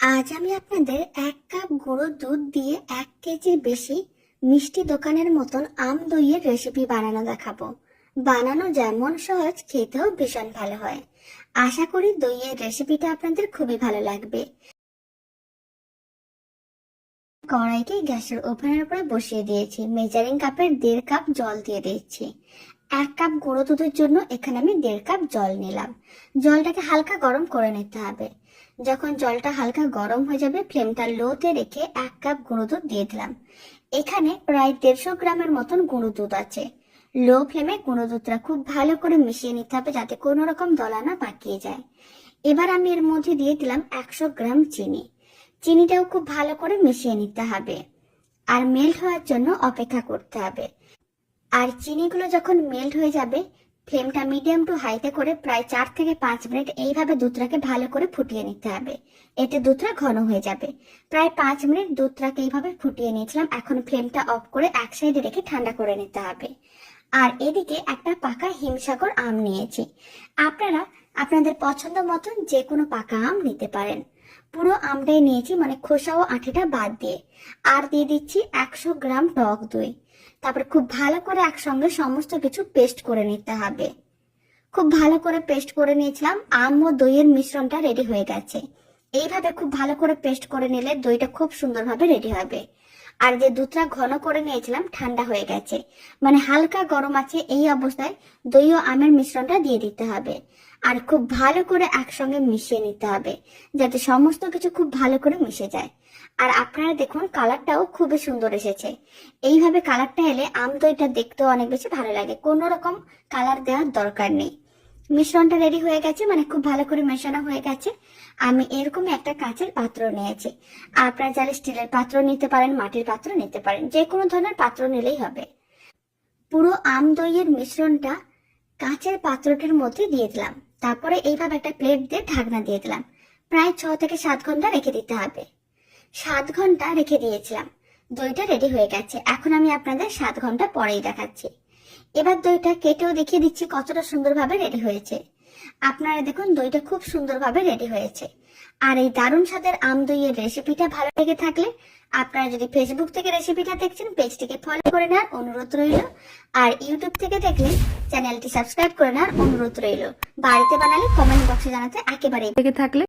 আজ আমি আপনাদের এক কাপ গুঁড়ো দুধ দিয়ে এক কেজির বেশি মিষ্টি দোকানের মতন আম দইয়ের রেসিপি বানানো দেখাবো। বানানো যেমন সহজ, খেতেও ভীষণ ভালো হয়। আশা করি দইয়ের রেসিপিটা আপনাদের খুবই ভালো লাগবে। কড়াইটি গ্যাসের ওভেনের উপরে বসিয়ে দিয়েছি। মেজারিং কাপের দেড় কাপ জল দিয়ে দিচ্ছি। এক কাপ গুঁড়ো দুধের জন্য এখানে আমি দেড় কাপ জল নিলাম। জলটাকে হালকা গরম করে নিতে হবে। যখন জলটা হালকা গরম হয়ে যাবে ফ্লেমটা লোতে রেখে এক কাপ গুঁড়ো দুধ দিয়ে দিলাম। এখানে প্রায় দেড়শো গ্রামের মতন গুঁড়ো দুধ আছে। লো ফ্লেমে গুঁড়ো দুধটা খুব ভালো করে মিশিয়ে নিতে হবে যাতে কোনো রকম দলা না পাকিয়ে যায়। এবার আমি এর মধ্যে দিয়ে দিলাম একশো গ্রাম চিনি। চিনিটাও খুব ভালো করে মিশিয়ে নিতে হবে। আর মেল্ট হওয়ার জন্য অপেক্ষা করতে হবে। আর চিনিগুলো যখন মেল্ট হয়ে যাবে ফ্লেমটা মিডিয়াম টু হাইতে করে প্রায় চার থেকে পাঁচ মিনিট এইভাবে দুধটাকে ভালো করে ফুটিয়ে নিতে হবে। এতে দুধটা ঘন হয়ে যাবে। প্রায় পাঁচ মিনিট দুধটাকে এইভাবে ফুটিয়ে নিয়েছিলাম। এখন ফ্লেমটা অফ করে এক সাইডে রেখে ঠান্ডা করে নিতে হবে। আর এদিকে একটা পাকা হিমসাগর আম নিয়েছি। আপনারা আপনাদের পছন্দ মতন যে কোনো পাকা আম নিতে পারেন। পুরো আমটাই নিয়েছি মানে খোসা ও আঠিটা বাদ দিয়ে। আর দিয়ে দিচ্ছি একশো গ্রাম টক দই। তারপর খুব ভালো করে একসঙ্গে সমস্ত কিছু পেস্ট করে নিতে হবে। খুব ভালো করে পেস্ট করে নিয়েছিলাম, আম ও দইয়ের মিশ্রণটা রেডি হয়ে গেছে। এইভাবে খুব ভালো করে পেস্ট করে নিলে দইটা খুব সুন্দরভাবে রেডি হবে। আর যে দুধটা ঘন করে নিয়েছিলাম, ঠান্ডা হয়ে গেছে। মানে হালকা গরম আছে এই অবস্থায় দই ও আমের মিশ্রণটা দিয়ে দিতে হবে। আর খুব ভালো করে একসঙ্গে মিশিয়ে নিতে হবে, যাতে সমস্ত কিছু খুব ভালো করে মিশে যায়। আর আপনারা দেখুন, কালারটাও খুবই সুন্দর এসেছে। এইভাবে কালারটা এলে আম দইটা দেখতেও অনেক বেশি ভালো লাগে। কোনো রকম কালার দেওয়ার দরকার নেই। মিশ্রণটা রেডি হয়ে গেছে মানে খুব ভালো করে মেশানো হয়ে গেছে। আমি এরকম একটা কাঁচের পাত্র নিয়েছি। আপনারা চাইলে স্টিলের পাত্র নিতে পারেন, মাটির পাত্র নিতে পারেন, যে কোনো ধরনের পাত্র নিলেই হবে। পুরো আম দইয়ের মিশ্রণটা কাঁচের পাত্রটির মধ্যে দিয়ে দিলাম। তারপরে এইভাবে একটা প্লেট দিয়ে ঢাকনা দিয়ে দিলাম। প্রায় ছ থেকে সাত ঘণ্টা রেখে দিতে হবে। সাত ঘণ্টা রেখে দিয়েছিলাম। দইটা রেডি হয়ে গেছে। এখন আমি আপনাদের সাত ঘণ্টা পরেই দেখাচ্ছি। এবার দইটা কেটেও দেখিয়ে দিচ্ছি কতটা সুন্দরভাবে রেডি হয়েছে। আপনারা দেখুন, দইটা খুব সুন্দরভাবে রেডি হয়েছে। আর এই দারুণ স্বাদের আম দইয়ের রেসিপিটা ভালো লেগে থাকলে আপনারা যদি ফেসবুক থেকে রেসিপিটা দেখছেন পেজটিকে ফলো করে নেওয়ার অনুরোধ রইল। আর ইউটিউব থেকে দেখলে চ্যানেলটি সাবস্ক্রাইব করে নেওয়ার অনুরোধ রইল। বাড়িতে বানালে কমেন্ট বক্সে জানাতে একেবারেই থাকলে